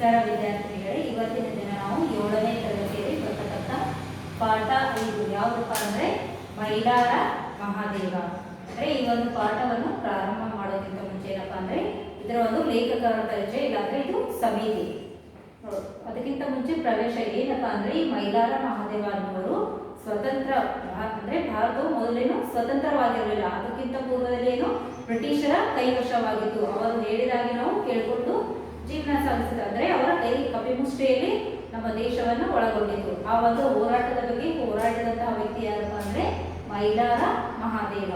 ನಮಸ್ಕಾರ ವಿದ್ಯಾರ್ಥಿಗಳೇ ಇವತ್ತಿನ ದಿನ ನಾವು ಏಳನೇ ತರಗತಿಯಲ್ಲಿ ಬರ್ತಕ್ಕಂಥ ಪಾಠ ಐದು. ಯಾವುದಪ್ಪ ಅಂದರೆ? ಮೈಲಾರ ಮಹಾದೇವ. ಅಂದರೆ ಈ ಒಂದು ಪಾಠವನ್ನು ಪ್ರಾರಂಭ ಮಾಡೋದಕ್ಕಿಂತ ಮುಂಚೆ ಏನಪ್ಪ ಅಂದರೆ ಇದರ ಒಂದು ಲೇಖಕರ ಪರಿಚಯ ಇಲ್ಲಾಂದರೆ ಇದು ಸಮಿತಿ. ಅದಕ್ಕಿಂತ ಮುಂಚೆ ಪ್ರವೇಶ ಏನಪ್ಪ ಅಂದರೆ ಈ ಮೈಲಾರ ಮಹಾದೇವ ಅನ್ನುವರು ಸ್ವತಂತ್ರ ಅಂದ್ರೆ ಭಾರತವು ಮೊದಲೇನು ಸ್ವತಂತ್ರವಾಗಿರಲಿಲ್ಲ. ಅದಕ್ಕಿಂತ ಪೂರ್ವದಲ್ಲಿ ಏನು ಬ್ರಿಟಿಷರ ಕೈವಶವಾಗಿತ್ತು. ಅವರು ಹೇಳಿದಾಗೆ ನಾವು ಕೇಳಿಕೊಂಡು ಜೀವನ ಸಾಗಿಸಿದ ಅಂದ್ರೆ ಅವರ ಕೈ ಕಪಿಮುಷ್ಟಿಯಲ್ಲಿ ನಮ್ಮ ದೇಶವನ್ನು ಒಳಗೊಂಡಿತ್ತು. ಆ ಒಂದು ಹೋರಾಟದ ಬಗ್ಗೆ ಹೋರಾಡಿದಂತಹ ವ್ಯಕ್ತಿ ಯಾರಪ್ಪ ಅಂದ್ರೆ ಮೈಲಾರ ಮಹಾದೇವ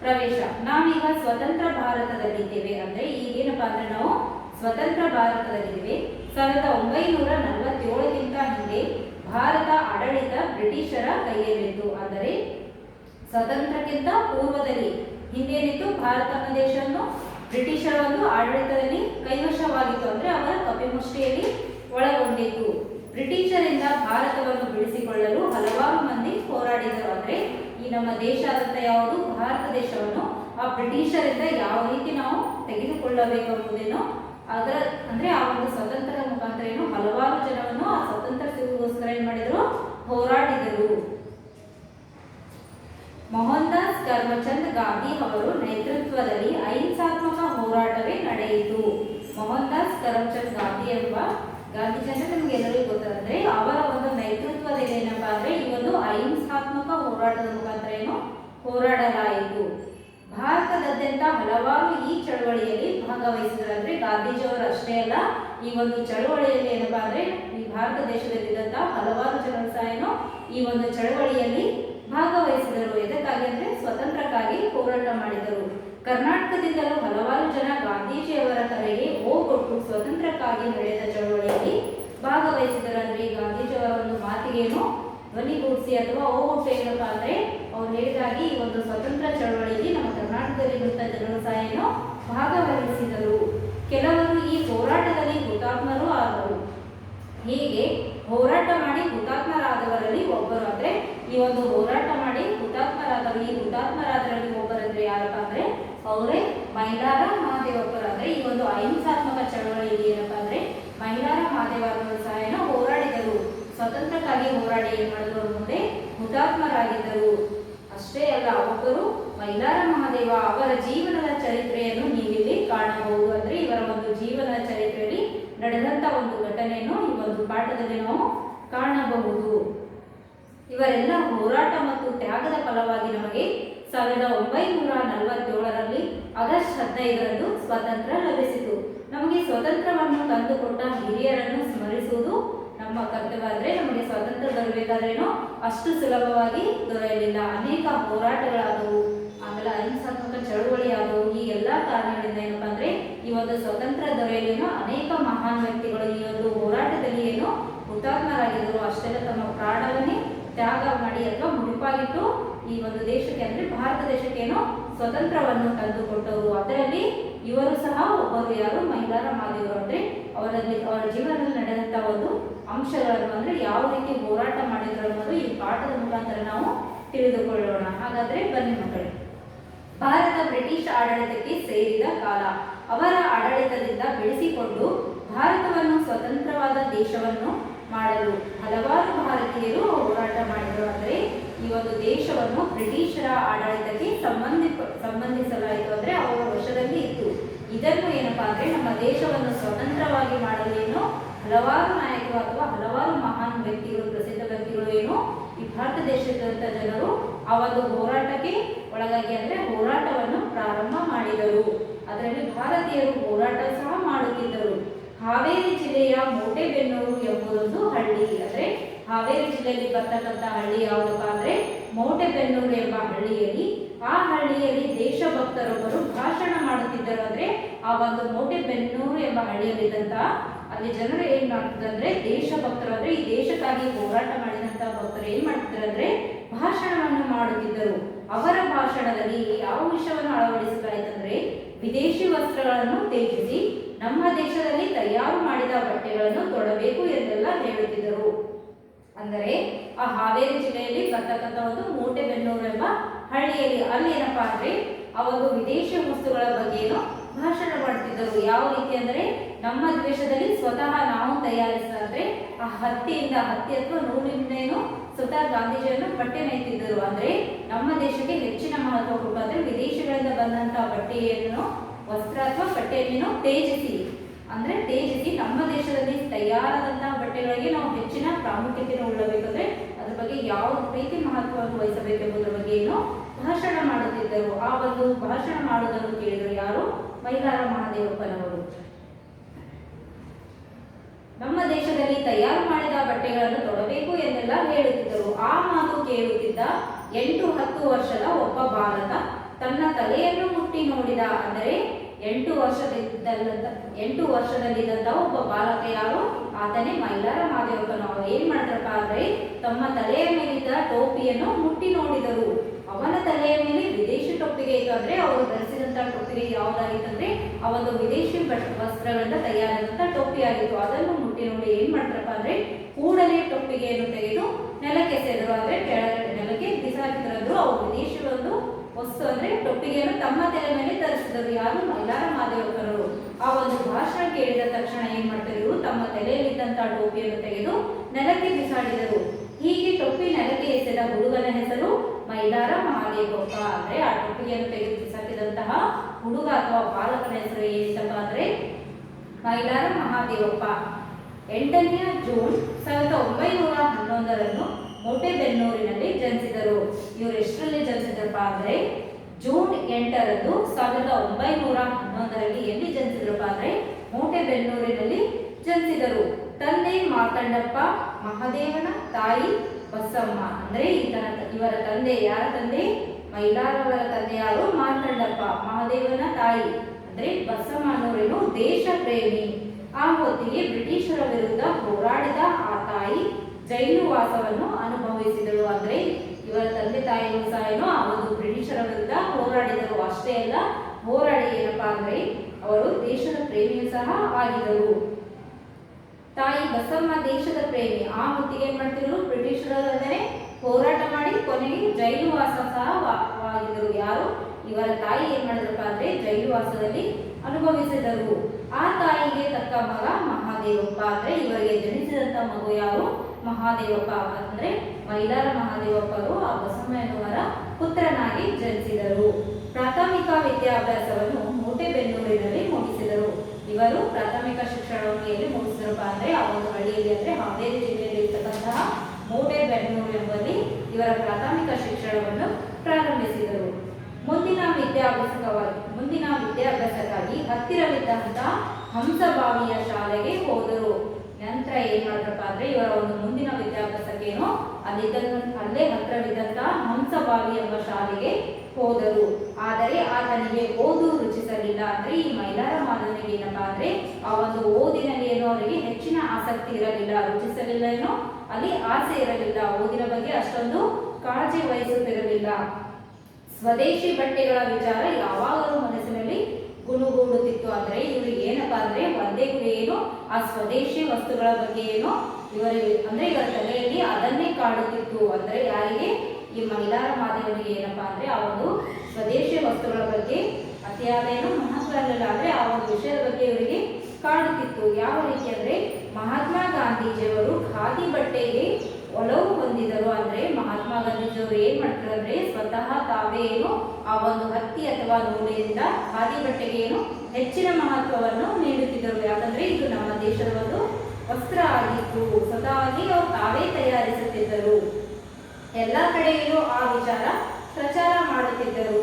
ಪ್ರವೇಶ. ನಾವೀಗ ಸ್ವತಂತ್ರ ಭಾರತದಲ್ಲಿದ್ದೇವೆ ಅಂದ್ರೆ ಈಗೇನಪ್ಪ ಅಂದ್ರೆ ನಾವು ಸ್ವತಂತ್ರ ಭಾರತದಲ್ಲಿದ್ದೇವೆ. ಸಾವಿರದ ಒಂಬೈನೂರ ನಲವತ್ತೇಳಕ್ಕಿಂತ ಹಿಂದೆ ಭಾರತ ಆಡಳಿತ ಬ್ರಿಟಿಷರ ಕೈಯಲ್ಲಿತ್ತು. ಅಂದರೆ ಸ್ವತಂತ್ರಕ್ಕಿಂತ ಪೂರ್ವದಲ್ಲಿ ಹಿಂದೇನಿತ್ತು? ಭಾರತ ದೇಶವನ್ನು ಬ್ರಿಟಿಷರ ಒಂದು ಆಡಳಿತದಲ್ಲಿ ಕೈವಶವಾಗಿತ್ತು ಅಂದ್ರೆ ಅವರ ಕಪಿಮುಷ್ಟಿಯಲ್ಲಿ ಒಳಗೊಂಡಿತ್ತು. ಬ್ರಿಟಿಷರಿಂದ ಭಾರತವನ್ನು ಬಿಡಿಸಿಕೊಳ್ಳಲು ಹಲವಾರು ಮಂದಿ ಹೋರಾಡಿದರು ಅಂದ್ರೆ ಈ ನಮ್ಮ ದೇಶ ಆದಂತ ಯಾವುದು, ಭಾರತ ದೇಶವನ್ನು ಆ ಬ್ರಿಟಿಷರಿಂದ ಯಾವ ರೀತಿ ನಾವು ತೆಗೆದುಕೊಳ್ಳಬೇಕು ಅನ್ನೋದೇನು ಅದರ ಅಂದ್ರೆ ಆ ಒಂದು ಸ್ವತಂತ್ರದ ಮುಖಾಂತರ ಏನು ಹಲವಾರು ಜನವನ್ನು ಆ ಸ್ವತಂತ್ರ ಸಿಗುಗೋಸ್ಕರ ಏನ್ ಮಾಡಿದರು? ಹೋರಾಡಿದರು. ಮೋಹನ್ ದಾಸ್ ಕರ್ಮಚಂದ್ ಗಾಂಧಿ ಅವರು ನೇತೃತ್ವದಲ್ಲಿ ಅಹಿಂಸಾತ್ಮಕ ಹೋರಾಟವೇ ನಡೆಯಿತು. ಮೋಹನ್ದಾಸ್ ಕರಮ್ಚಂದ್ ಗಾಂಧಿ ಎಂಬ ಗಾಂಧೀಜಿ ಅಂದ್ರೆ ನಮ್ಗೆ ಎಲ್ಲರಿಗೂ ಗೊತ್ತಂದ್ರೆ ಅವರ ಒಂದು ನೇತೃತ್ವದಲ್ಲಿ ಏನಪ್ಪಾ ಅಂದ್ರೆ ಈ ಒಂದು ಅಹಿಂಸಾತ್ಮಕ ಹೋರಾಟದ ಮುಖಾಂತರ ಏನು? ಹೋರಾಡಲಾಯಿತು. ಭಾರತದಾದ್ಯಂತ ಹಲವಾರು ಈ ಚಳವಳಿಯಲ್ಲಿ ಭಾಗವಹಿಸಿದ್ರು ಅಂದ್ರೆ ಗಾಂಧೀಜಿಯವರು ಅಷ್ಟೇ ಅಲ್ಲ, ಈ ಒಂದು ಚಳವಳಿಯಲ್ಲಿ ಏನಪ್ಪಾ ಅಂದ್ರೆ ಈ ಭಾರತ ದೇಶದಲ್ಲಿದ್ದಂತಹ ಹಲವಾರು ಜನರು ಸಹ ಏನು, ಈ ಒಂದು ಚಳವಳಿಯಲ್ಲಿ ಭಾಗವಹಿಸಿದರು ಎದಕ್ಕಾಗಿ ಅಂದ್ರೆ ಸ್ವತಂತ್ರಕ್ಕಾಗಿ ಹೋರಾಟ ಮಾಡಿದರು. ಕರ್ನಾಟಕದಿಂದಲೂ ಹಲವಾರು ಜನ ಗಾಂಧೀಜಿಯವರ ಕರೆಗೆ ಹೋಗೊಟ್ಟು ಸ್ವತಂತ್ರಕ್ಕಾಗಿ ನಡೆದ ಚಳವಳಿಯಲ್ಲಿ ಭಾಗವಹಿಸಿದರು ಅಂದ್ರೆ ಈ ಗಾಂಧೀಜಿಯವರ ಒಂದು ಮಾತಿಗೇನು? ಧ್ವನಿಗೂಡಿಸಿ ಅಥವಾ ಹೋಗೊಟ್ಟು ಏನಪ್ಪ ಅಂದ್ರೆ ಅವ್ರು ಹೇಳಿದಾಗಿ ಈ ಒಂದು ಸ್ವತಂತ್ರ ಚಳವಳಿಯಲ್ಲಿ ನಮ್ಮ ಕರ್ನಾಟಕದಲ್ಲಿರುವಂತ ಜನರು ಸಹ ಏನು? ಭಾಗವಹಿಸಿದರು. ಕೆಲವರು ಈ ಹೋರಾಟದಲ್ಲಿ ಹುತಾತ್ಮರು ಆದರು. ಹೀಗೆ ಹೋರಾಟ ಮಾಡಿ ಹುತಾತ್ಮರಾದವರಲ್ಲಿ ಒಬ್ಬರು ಅಂದ್ರೆ ಈ ಒಂದು ಹೋರಾಟ ಮಾಡಿ ಹುತಾತ್ಮರಾದವರು ಈ ಹುತಾತ್ಮರಾದರಲ್ಲಿ ಒಬ್ಬರಂದ್ರೆ ಯಾರಪ್ಪ ಅಂದ್ರೆ ಅವರೇ? ಮೈಲಾರ ಮಹಾದೇವಪ್ಪರು. ಅಂದ್ರೆ ಈ ಒಂದು ಅಹಿಂಸಾತ್ಮಕ ಚಳವಳಿಯಲ್ಲಿ ಏನಪ್ಪ ಅಂದ್ರೆ ಮೈಲಾರ ಮಹಾದೇವರು ಸಹ ಏನೋ ಹೋರಾಡಿದರು. ಸ್ವತಂತ್ರಕ್ಕಾಗಿ ಹೋರಾಡಿ ಏನ್ ಮಾಡಿದ್ರು? ಮುಂದೆ ಹುತಾತ್ಮರಾಗಿದ್ದರು. ಅಷ್ಟೇ ಅಲ್ಲ, ಒಬ್ಬರು ಮೈಲಾರ ಮಹಾದೇವ ಅವರ ಜೀವನದ ಚರಿತ್ರೆಯನ್ನು ನೀವಿಲ್ಲಿ ಕಾಣಬಹುದು. ಅಂದ್ರೆ ಇವರ ಒಂದು ಜೀವನದ ಚರಿತ್ರೆಯಲ್ಲಿ ನಡೆದಂತ ಒಂದು ಘಟನೆಯನ್ನು ಈ ಒಂದು ಪಾಠದಲ್ಲಿ ನಾವು ಕಾಣಬಹುದು. ಇವರೆಲ್ಲ ಹೋರಾಟ ಮತ್ತು ತ್ಯಾಗದ ಫಲವಾಗಿ ನಮಗೆ ಸಾವಿರದ ಒಂಬೈನೂರ ನಲವತ್ತೇಳರಲ್ಲಿ ಆಗಸ್ಟ್ ಹದಿನೈದರಂದು ಸ್ವಾತಂತ್ರ್ಯ ಲಭಿಸಿತು. ನಮಗೆ ಸ್ವಾತಂತ್ರ್ಯವನ್ನು ತಂದುಕೊಟ್ಟ ಹಿರಿಯರನ್ನು ಸ್ಮರಿಸುವುದು ನಮ್ಮ ಕರ್ತವ್ಯ ಆದರೆ ನಮಗೆ ಸ್ವಾತಂತ್ರ್ಯ ಬರಬೇಕಾದ್ರೇನೋ ಅಷ್ಟು ಸುಲಭವಾಗಿ ದೊರೆಯಲಿಲ್ಲ. ಅನೇಕ ಹೋರಾಟಗಳಾದವು. ಆಮೇಲೆ ಅಹಿಂಸಾತ್ಮಕ ಚಳುವಳಿ ಆದವು ಈ ಎಲ್ಲ ಕಾರಣಗಳಿಂದ ಏನಪ್ಪಾ ಅಂದ್ರೆ ಈ ಒಂದು ಸ್ವತಂತ್ರ ದೊರೆಯಲೇನೋ ಅನೇಕ ಮಹಾನ್ ವ್ಯಕ್ತಿಗಳು ಈ ಒಂದು ಹೋರಾಟದಲ್ಲಿ ಏನೋ ಹುತಾತ್ಮರಾಗಿದ್ದರು. ಅಷ್ಟೆಲ್ಲ ತಮ್ಮ ಪ್ರಾಣವನ್ನೇ ತ್ಯಾಗ ಮಾಡಿ ಅಥವಾ ಮುಡಿಪಾಗಿಟ್ಟು ಈ ಒಂದು ದೇಶಕ್ಕೆ ಅಂದ್ರೆ ಭಾರತ ದೇಶಕ್ಕೆ ಏನೋ ಸ್ವತಂತ್ರವನ್ನು ತಂದುಕೊಟ್ಟವರು. ಅದರಲ್ಲಿ ಇವರು ಸಹ ಒಬ್ಬರು ಯಾರು? ಮೈಲಾರ ಮಾದೇವರು ಅಂದ್ರೆ ಅವರಲ್ಲಿ ಅವರ ಜೀವನದಲ್ಲಿ ನಡೆದಂತ ಒಂದು ಅಂಶಗಳನ್ನು ಅಂದ್ರೆ ಯಾವ ರೀತಿ ಹೋರಾಟ ಮಾಡಿದ್ರು ಅನ್ನೋದು ಈ ಪಾಠದ ಮುಖಾಂತರ ನಾವು ತಿಳಿದುಕೊಳ್ಳೋಣ. ಹಾಗಾದ್ರೆ ಬನ್ನಿ ಮಕ್ಕಳು. ಭಾರತ ಬ್ರಿಟಿಷ್ ಆಡಳಿತಕ್ಕೆ ಸೇರಿದ ಕಾಲ. ಅವರ ಆಡಳಿತದಿಂದ ಬೆಳೆಸಿಕೊಂಡು ಭಾರತವನ್ನು ಸ್ವತಂತ್ರವಾದ ದೇಶವನ್ನು ಮಾಡಲು ಹಲವಾರು ಭಾರತೀಯರು ಹೋರಾಟ ಮಾಡಿದರು. ಅಂದರೆ ಈ ಒಂದು ದೇಶವನ್ನು ಬ್ರಿಟಿಷರ ಆಡಳಿತಕ್ಕೆ ಸಂಬಂಧಿ ಸಂಬಂಧಿಸಲಾಯಿತು. ಅಂದರೆ ಅವರ ವಶದಲ್ಲಿ ಇತ್ತು. ಇದನ್ನು ಏನಪ್ಪಾ ಅಂದ್ರೆ ನಮ್ಮ ದೇಶವನ್ನು ಸ್ವತಂತ್ರವಾಗಿ ಮಾಡಲು ಏನು ಹಲವಾರು ನಾಯಕರು ಅಥವಾ ಹಲವಾರು ಮಹಾನ್ ವ್ಯಕ್ತಿಗಳು, ಪ್ರಸಿದ್ಧ ವ್ಯಕ್ತಿಗಳು ಏನು ಈ ಭಾರತ ದೇಶದಂತ ಜನರು ಆ ಹೋರಾಟಕ್ಕೆ ಒಳಗಾಗಿ ಅಂದ್ರೆ ಹೋರಾಟವನ್ನು ಪ್ರಾರಂಭ ಮಾಡಿದರು. ಅದರಲ್ಲಿ ಭಾರತೀಯರು ಹೋರಾಟ ಸಹ ಮಾಡುತ್ತಿದ್ದರು. ಹಾವೇರಿ ಜಿಲ್ಲೆಯ ಮೋಟೆಬೆನ್ನೂರು ಎಂಬುದೊಂದು ಹಳ್ಳಿ. ಅಂದ್ರೆ ಹಾವೇರಿ ಜಿಲ್ಲೆಯಲ್ಲಿ ಬರ್ತಕ್ಕಂಥ ಹಳ್ಳಿ ಯಾವುದಪ್ಪ ಅಂದ್ರೆ ಮೋಟೆಬೆನ್ನೂರು ಎಂಬ ಹಳ್ಳಿಯಲ್ಲಿ ಆ ಹಳ್ಳಿಯಲ್ಲಿ ದೇಶಭಕ್ತರೊಬ್ಬರು ಭಾಷಣ ಮಾಡುತ್ತಿದ್ದರು. ಅಂದ್ರೆ ಆ ಒಂದು ಮೋಟೆಬೆನ್ನೂರು ಎಂಬ ಹಳ್ಳಿಯಲ್ಲಿದ್ದಂತಹ ಅಲ್ಲಿ ಜನರು ಏನ್ ಮಾಡ್ತಿದ್ರು ದೇಶಭಕ್ತರು. ಅಂದ್ರೆ ಈ ದೇಶಕ್ಕಾಗಿ ಹೋರಾಟ ಮಾಡಿದಂತ ಭಕ್ತರು ಏನ್ ಮಾಡ್ತಿದ್ರು ಅಂದ್ರೆ ಭಾಷಣವನ್ನು ಮಾಡುತ್ತಿದ್ದರು. ಅವರ ಭಾಷಣದಲ್ಲಿ ಯಾವ ವಿಷಯವನ್ನು ಅಳವಡಿಸಲಾಯಿತಂದ್ರೆ ವಿದೇಶಿ ವಸ್ತ್ರಗಳನ್ನು ತ್ಯಜಿಸಿ ನಮ್ಮ ದೇಶದಲ್ಲಿ ತಯಾರು ಮಾಡಿದ ಬಟ್ಟೆಗಳನ್ನು ತೊಡಬೇಕು ಎಂದೆಲ್ಲ ಹೇಳುತ್ತಿದ್ದರು. ಅಂದರೆ ಆ ಹಾವೇರಿ ಜಿಲ್ಲೆಯಲ್ಲಿ ಬರ್ತಕ್ಕಂಥ ಒಂದು ಮೂಟೆಬೆನ್ನೂರು ಎಂಬ ಹಳ್ಳಿಯಲ್ಲಿ ಅಲ್ಲಿ ಏನಪ್ಪಾ ಅಂದ್ರೆ ಒಂದು ವಿದೇಶಿ ವಸ್ತುಗಳ ಬಗ್ಗೆ ಏನು ಭಾಷಣ ಮಾಡುತ್ತಿದ್ದರು. ಯಾವ ರೀತಿ ಅಂದರೆ ನಮ್ಮ ದೇಶದಲ್ಲಿ ಸ್ವತಃ ನಾವು ತಯಾರಿಸಿದ್ರೆ ಆ ಹತ್ತಿಯಿಂದ ಹತ್ತಿ ಅಥವಾ ನೂಲಿಂದೇನು ಸ್ವತಃ ಗಾಂಧೀಜಿಯನ್ನು ಬಟ್ಟೆ ನೇಯ್ತಿದ್ದರು. ಅಂದ್ರೆ ನಮ್ಮ ದೇಶಕ್ಕೆ ಹೆಚ್ಚಿನ ಮಹತ್ವ ಕೊಟ್ಟು ಅಂದ್ರೆ ವಿದೇಶಗಳಿಂದ ಬಂದಂತಹ ಬಟ್ಟೆಯನ್ನು ವಸ್ತ್ರ ಅಥವಾ ಬಟ್ಟೆಯನ್ನು ತೇಜಸಿ ಅಂದ್ರೆ ತೇಜಸಿ ನಮ್ಮ ದೇಶದಲ್ಲಿ ತಯಾರಾದಂತಹ ಬಟ್ಟೆಗಳಿಗೆ ನಾವು ಹೆಚ್ಚಿನ ಪ್ರಾಮುಖ್ಯತೆಯನ್ನು ಉಳ್ಳಬೇಕಂದ್ರೆ ಅದ್ರ ಬಗ್ಗೆ ಯಾವ ರೀತಿ ಮಹತ್ವವನ್ನು ವಹಿಸಬೇಕೆಂಬುದರ ಬಗ್ಗೆ ಏನು ಭಾಷಣ ಮಾಡುತ್ತಿದ್ದರು. ಆ ಒಂದು ಭಾಷಣ ಮಾಡುವುದನ್ನು ಕೇಳಿದರು ಯಾರು? ಮೈಲಾರ ಮಹಾದೇವಪ್ಪನವರು. ನಮ್ಮ ದೇಶದಲ್ಲಿ ತಯಾರು ಮಾಡಿದ ಬಟ್ಟೆಗಳನ್ನು ತೊಡಬೇಕು ಎಂದೆಲ್ಲ ಹೇಳುತ್ತಿದ್ದರು. ಆ ಮಾತು ಕೇಳುತ್ತಿದ್ದ ಎಂಟು ಹತ್ತು ವರ್ಷದ ಒಬ್ಬ ಬಾಲಕ ತನ್ನ ತಲೆಯನ್ನು ಮುಟ್ಟಿ ನೋಡಿದ. ಅಂದರೆ ಎಂಟು ವರ್ಷದಿದ್ದಲ್ಲಂತ, ಎಂಟು ವರ್ಷದಲ್ಲಿದ್ದಂಥ ಒಬ್ಬ ಬಾಲಕ ಯಾರು? ಆತನೇ ಮೈಲಾರ ಮಹಾದೇವಕನು ಅವರು ಏನ್ ಮಾಡಿದ್ರಪ್ಪ ಅಂದ್ರೆ, ತಮ್ಮ ತಲೆಯ ಮೇಲಿದ್ದ ಟೋಪಿಯನ್ನು ಮುಟ್ಟಿ ನೋಡಿದರು. ಅವನ ತಲೆಯ ಮೇಲೆ ವಿದೇಶಿ ಟೊಪ್ಪಿಗೆ ಇತ್ತು ಅಂದ್ರೆ, ಅವರು ಧರಿಸಿದಂತ ಟೊಪ್ಪಿಗೆ ಯಾವ್ದಾಗಿತ್ತಂದ್ರೆ ಆ ಒಂದು ವಿದೇಶಿ ವಸ್ತ್ರಗಳಿಂದ ತಯಾರಾದಂತ ಟೊಪ್ಪಿ ಆಗಿತ್ತು ಅದನ್ನು ಮುಟ್ಟಿ ನೋಡಿ ಏನ್ ಮಾಡ್ತಾರಪ್ಪ ಅಂದ್ರೆ, ಕೂಡಲೇ ಟೊಪ್ಪಿಗೆಯನ್ನು ತೆಗೆದು ನೆಲಕ್ಕೆ ಎಸೆದರು ಅಂದ್ರೆ ಕೆಳಗಡೆ ನೆಲಕ್ಕೆ ಬಿಸಾಕಿದ್ರು ಅವರು ವಿದೇಶಿ ಒಂದು ವಸ್ತು ಅಂದ್ರೆ ಟೊಪ್ಪಿಗೆಯನ್ನು ತಮ್ಮ ತಲೆ ಮೇಲೆ ಧರಿಸಿದರು ಯಾರು? ಮೈಲಾರ ಮಾದೇವಕರರು ಆ ಒಂದು ಭಾಷಣ ಕೇಳಿದ ತಕ್ಷಣ ಏನ್ ಮಾಡ್ತಾರೆ ಇವರು? ತಮ್ಮ ತಲೆಯಲ್ಲಿದ್ದಂತಹ ಟೋಪಿಯನ್ನು ತೆಗೆದು ನೆಲಕ್ಕೆ ಬಿಸಾಡಿದರು. ಹೀಗೆ ಟೊಪ್ಪಿ ನೆಲಕ್ಕೆ ಎಸೆದ ಹುಡುಗನ ಹೆಸರು ಮೈಲಾರ ಮಹಾದೇವಪ್ಪ ಅಂದ್ರೆ ಆ ಟೊಪ್ಪಿಗೆಯನ್ನು ತೆಗೆದು ಬಿಸಾಕಿದಂತಹ ಹುಡುಗ ಅಥವಾ ಬಾಲಕನ ಹೆಸರು ಏನಿತ್ತಪ್ಪ ಅಂದ್ರೆ ಮೈಲಾರ ಮಹಾದೇವಪ್ಪ. ಎಂಟನೆಯ ಜೂನ್ ಸಾವಿರದ ಒಂಬೈನೂರ ಹನ್ನೊಂದರಂದು ಮೋಟೆಬೆನ್ನೂರಿನಲ್ಲಿ ಜನಿಸಿದರು. ಇವರು ಎಷ್ಟರಲ್ಲಿ ಜನಿಸಿದ್ರಪ್ಪ ಅಂದ್ರೆ ಜೂನ್ ಎಂಟರಂದು ಸಾವಿರದ ಒಂಬೈನೂರ ಹನ್ನೊಂದರಲ್ಲಿ ಎಲ್ಲಿ ಜನಿಸಿದ್ರಪ್ಪ ಅಂದ್ರೆ ಮೋಟೆಬೆನ್ನೂರಿನಲ್ಲಿ ಜನಿಸಿದರು. ತಂದೆ ಮಾರ್ಕಂಡಪ್ಪ ಮಹಾದೇವನ ತಾಯಿ ಬಸಮ್ಮ ಅಂದ್ರೆ ಈತನ ಇವರ ತಂದೆ ಯಾರ ತಂದೆ? ಮೈಲಾರವರ ತಂದೆ ಯಾರು? ಮಾರ್ಕಂಡಪ್ಪ ಮಹಾದೇವನ ತಾಯಿ ಅಂದ್ರೆ ಬಸಮ್ಮ ಅನ್ನೋರೇನು ದೇಶ ಪ್ರೇಮಿ ಆ ಹೊತ್ತಿಗೆ ಬ್ರಿಟಿಷರ ವಿರುದ್ಧ ಹೋರಾಡಿದ ಆ ತಾಯಿ ಜೈಲು ವಾಸವನ್ನು ಅನುಭವಿಸಿದಳು. ಅಂದ್ರೆ ಇವರ ತಂದೆ ತಾಯಿಗಳು ಸಹ ಏನು ಆ ಒಂದು ಬ್ರಿಟಿಷರ ವಿರುದ್ಧ ಹೋರಾಡಿದರು. ಅಷ್ಟೇ ಅಲ್ಲ, ಹೋರಾಡಿ ಏನಪ್ಪಾ ಅಂದ್ರೆ ಅವರು ದೇಶದ ಪ್ರೇಮಿಯು ಸಹ ಆಗಿದರು ತಾಯಿ ಬಸಮ್ಮ ದೇಶದ ಪ್ರೇಮಿ. ಆ ಹೊತ್ತಿಗೆ ಏನ್ ಮಾಡ್ತಿದ್ರು? ಬ್ರಿಟಿಷರೊಡನೆ ಹೋರಾಟ ಮಾಡಿ ಕೊನೆಗೆ ಜೈಲು ವಾಸ ಸಹ ಆಗಿದ್ದರು. ಯಾರು? ಇವರ ತಾಯಿ ಏನ್ ಮಾಡಿದ್ರಪ್ಪ ಅಂದ್ರೆ ಜೈಲು ವಾಸದಲ್ಲಿ ಅನುಭವಿಸಿದರು. ಆ ತಾಯಿಗೆ ತಕ್ಕ ಮಗ ಮಹಾದೇವಪ್ಪ. ಅಂದ್ರೆ ಇವರಿಗೆ ಜನಿಸಿದಂತ ಮಗು ಯಾರು? ಮಹಾದೇವಪ್ಪ ಅಂದ್ರೆ ಮೈಲಾರ ಮಹಾದೇವಪ್ಪರು ಆ ಬಸಮ್ಮನವರ ಪುತ್ರನಾಗಿ ಜನಿಸಿದರು. ಪ್ರಾಥಮಿಕ ವಿದ್ಯಾಭ್ಯಾಸವನ್ನು ಮೂಟೆಬೆನ್ನೂರಿನಲ್ಲಿ ಮುಗಿಸಿದರು. ಇವರು ಪ್ರಾಥಮಿಕ ಶಿಕ್ಷಣವನ್ನು ಎಲ್ಲಿ ಮುಗಿಸಿದ್ರಪ್ಪ ಅಂದ್ರೆ ಆ ಒಂದು ಹಳ್ಳಿಯಲ್ಲಿ ಅಂದ್ರೆ ಹಾವೇರಿ ಜಿಲ್ಲೆಯಲ್ಲಿ ಇರ್ತಕ್ಕಂತಹ ಮೂಟೆಬೆನ್ನೂರು ಎಂಬಲ್ಲಿ ಇವರ ಪ್ರಾಥಮಿಕ ಶಿಕ್ಷಣವನ್ನು ಪ್ರಾರಂಭಿಸಿದರು. ಮುಂದಿನ ವಿದ್ಯಾಭ್ಯಾಸಕವಾಗಿ ಮುಂದಿನ ವಿದ್ಯಾಭ್ಯಾಸಕ್ಕಾಗಿ ಹತ್ತಿರವಿದ್ದಂತಹ ಹಂಸಭಾವಿಯ ಶಾಲೆಗೆ ಹೋದರು. ನಂತರ ಏನ್ ಮಾಡಿದ್ರಪ್ಪ ಅಂದ್ರೆ ಇವರ ಒಂದು ಮುಂದಿನ ವಿದ್ಯಾಭ್ಯಾಸಕ್ಕೇನು ಅಲ್ಲಿದ್ದ ಅಲ್ಲೇ ಹತ್ತಿರವಿದ್ದಂತಹ ಹಂಸಬಾವಿ ಎಂಬ ಶಾಲೆಗೆ ಹೋದರು. ಆದರೆ ಆತನಿಗೆ ಓದು ರುಚಿಸಲಿಲ್ಲ ಅಂದ್ರೆ ಈ ಮೈಲಾರ ಮಾಧವನಿಗೆ ಏನಪ್ಪಾ ಅಂದ್ರೆ ಆ ಒಂದು ಓದಿನಲ್ಲಿ ಏನೋ ಅವರಿಗೆ ಹೆಚ್ಚಿನ ಆಸಕ್ತಿ ಇರಲಿಲ್ಲ. ರುಚಿಸಲಿಲ್ಲ ಏನೋ? ಅಲ್ಲಿ ಆಸೆ ಇರಲಿಲ್ಲ. ಓದಿನ ಬಗ್ಗೆ ಅಷ್ಟೊಂದು ಕಾಳಜಿ ವಹಿಸುತ್ತಿರಲಿಲ್ಲ. ಸ್ವದೇಶಿ ಬಟ್ಟೆಗಳ ವಿಚಾರ ಯಾವಾಗಲೂ ಮನಸ್ಸಿನಲ್ಲಿ ಗುಣಗೂಡುತ್ತಿತ್ತು ಅಂದ್ರೆ ಇವರು ಏನಪ್ಪ ಅಂದ್ರೆ ಒಂದೇ ಗುರಿ ಏನು ಆ ಸ್ವದೇಶಿ ವಸ್ತುಗಳ ಬಗ್ಗೆ ಏನು ಇವರಿಗೆ ಅಂದ್ರೆ ಇವರ ತಲೆಯಲ್ಲಿ ಅದನ್ನೇ ಕಾಡುತ್ತಿತ್ತು ಅಂದ್ರೆ ಯಾರಿಗೆ ಈ ಮಹಿಳಾರ ಮಾದೇವನಿಗೆ ಏನಪ್ಪ ಅಂದ್ರೆ ಆ ಒಂದು ಸ್ವದೇಶಿ ವಸ್ತುಗಳ ಬಗ್ಗೆ ಅತಿಯಾದ ಏನು ಮಹತ್ವ ಇರಲಿಲ್ಲ ಅಂದ್ರೆ ಆ ಒಂದು ವಿಷಯದ ಬಗ್ಗೆ ಇವರಿಗೆ ಕಾಡುತ್ತಿತ್ತು ಯಾವ ರೀತಿ ಅಂದ್ರೆ ಮಹಾತ್ಮ ಗಾಂಧೀಜಿಯವರು ಖಾದಿ ಬಟ್ಟೆಗೆ ಒಲವು ಹೊಂದಿದರು ಅಂದ್ರೆ ಮಹಾತ್ಮ ಗಾಂಧೀಜಿಯವರು ಏನ್ ಮಾಡ್ತಾರೆ ಅಂದ್ರೆ ಸ್ವತಃ ತಾವೇ ಏನು ಆ ಒಂದು ಹತ್ತಿ ಅಥವಾ ನೂಲಿನಿಂದ ಖಾದಿ ಬಟ್ಟೆಗೆ ಏನು ಹೆಚ್ಚಿನ ಮಹತ್ವವನ್ನು ನೀಡುತ್ತಿದ್ದರು. ಯಾಕಂದ್ರೆ ಇದು ನಮ್ಮ ದೇಶದ ಒಂದು ವಸ್ತ್ರ ಆಗಿತ್ತು. ಸ್ವತಃವಾಗಿ ಅವರು ತಾವೇ ತಯಾರಿಸುತ್ತಿದ್ದರು. ಎಲ್ಲ ಕಡೆಯೂ ಆ ವಿಚಾರ ಪ್ರಚಾರ ಮಾಡುತ್ತಿದ್ದರು.